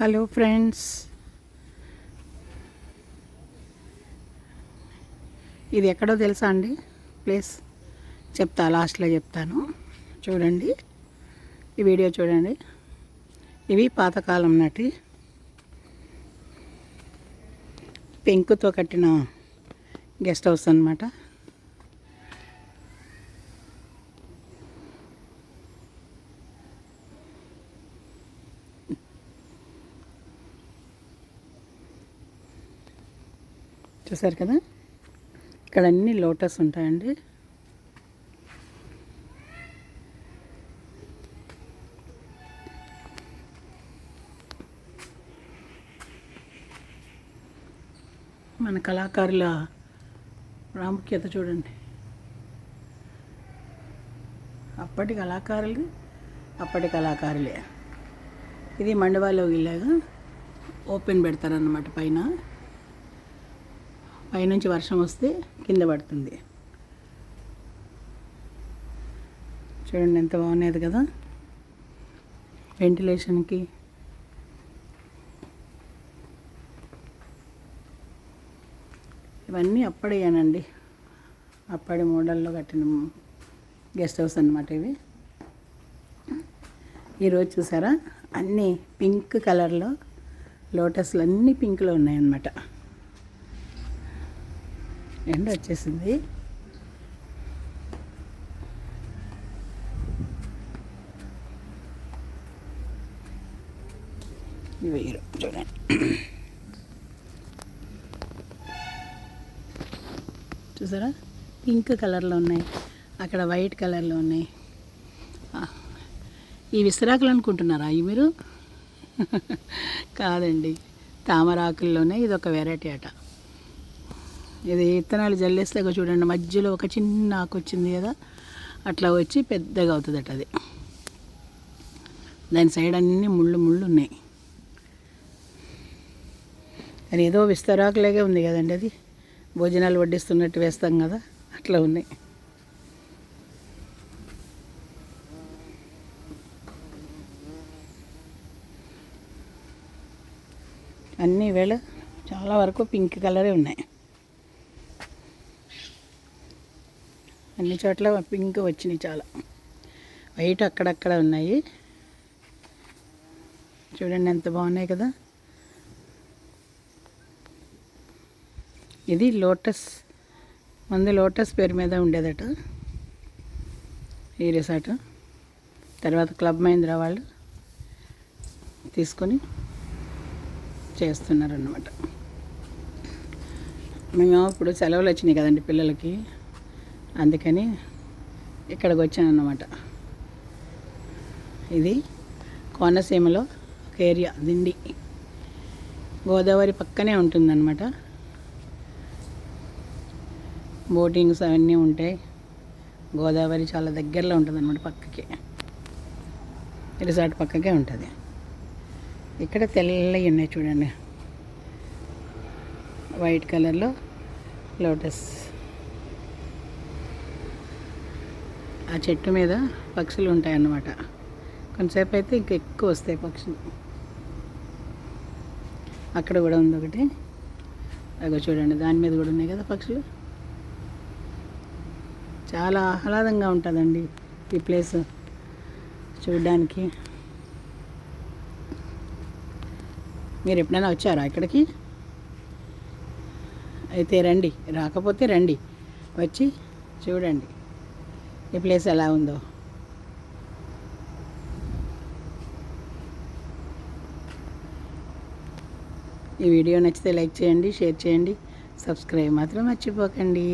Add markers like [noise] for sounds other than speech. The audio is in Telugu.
Hello friends. ఇది ఎక్కడో తెలుసా అండి? ప్లేస్. చెప్తా లాస్ట్లో చెప్తాను. చూడండి. ఈ వీడియో చూడండి. ఇవి పాతకాలం నాటి. పెంకుతో కట్టిన గెస్ట్ హౌస్ అన్నమాట. చూసారు కదా? ఇక్కడ అన్ని లోటస్ ఉంటాయండి. మన కళాకారుల ప్రాముఖ్యత చూడండి. అప్పటి కళాకారులు అప్పటి కళాకారులే. ఇది మండవాలో ఇలాగా ఓపెన్ పెడతారన్నమాట పైన. పైనుంచి వర్షం వస్తే కింద పడుతుంది. చూడండి ఎంత బాగున్నది కదా. వెంటిలేషన్కి. ఇవన్నీ అప్పడేయానండి అప్పటి మోడల్లో కట్టిన గెస్ట్ హౌస్ అనమాట ఇవి. ఈరోజు చూసారా? అన్నీ పింక్ కలర్లో లోటస్లు అన్నీ పింక్లో ఉన్నాయన్నమాట. ఎండ వచ్చేసింది. వేరు చూడండి. చూసారా? పింక్ కలర్లో ఉన్నాయి. అక్కడ వైట్ కలర్లో ఉన్నాయి. ఈ విస్తరాకులు అనుకుంటున్నారా అవి మీరు? [laughs] కాదండి. తామరాకుల్లోనే ఇది ఒక వెరైటీ అట ఇది విత్తనాలు జల్లేస్తాక చూడండి. మధ్యలో ఒక చిన్న ఆకు వచ్చింది కదా అట్లా వచ్చి పెద్దగా అవుతుందట అది. దాని సైడ్ అన్నీ ముళ్ళు ముళ్ళు ఉన్నాయి. అది ఏదో విస్తరాకులాగే ఉంది కదండి అది. భోజనాలు వడ్డిస్తున్నట్టు వేస్తాం కదా అట్లా ఉన్నాయి. అన్నీ వేళ చాలా వరకు పింక్ కలరే ఉన్నాయి. అన్ని చోట్ల పింక్ వచ్చినాయి చాలా. వైట్ అక్కడక్కడ ఉన్నాయి. చూడండి ఎంత బాగున్నాయి కదా. ఇది లోటస్ మంది లోటస్ పేరు మీద ఉండేదట. ఈ రిసార్ట్. తర్వాత క్లబ్ మహేంద్ర వాళ్ళు తీసుకొని చేస్తున్నారన్నమాట. మేము ఇప్పుడు సెలవులు వచ్చినాయి కదండి పిల్లలకి. అందుకని ఇక్కడికి వచ్చాను అన్నమాట ఇది కోనసీమలో ఒక ఏరియా దిండి. గోదావరి పక్కనే ఉంటుందన్నమాట. బోటింగ్స్ అవన్నీ ఉంటాయి. గోదావరి చాలా దగ్గరలో ఉంటుంది అనమాట పక్కకి. రిసార్ట్ పక్కకే ఉంటుంది. ఇక్కడ తెల్లవి ఉన్నాయి చూడండి. వైట్ కలర్లో లోటస్. ఆ చెట్టు మీద పక్షులు ఉంటాయి అన్నమాట కొంతసేపు అయితే ఇంకా ఎక్కువ వస్తాయి పక్షులు. అక్కడ కూడా ఉంది ఒకటి. అగో చూడండి దాని మీద కూడా ఉన్నాయి కదా పక్షులు. చాలా ఆహ్లాదంగా ఉంటుందండి ఈ ప్లేస్ చూడడానికి. మీరు ఎప్పుడైనా వచ్చారా ఇక్కడికి? అయితే రండి రాకపోతే రండి. వచ్చి చూడండి. ఈ ప్లేస్ ఎలా ఉందో. ఈ వీడియో నచ్చితే లైక్ చేయండి షేర్ చేయండి సబ్స్క్రైబ్ మాత్రం మర్చిపోకండి.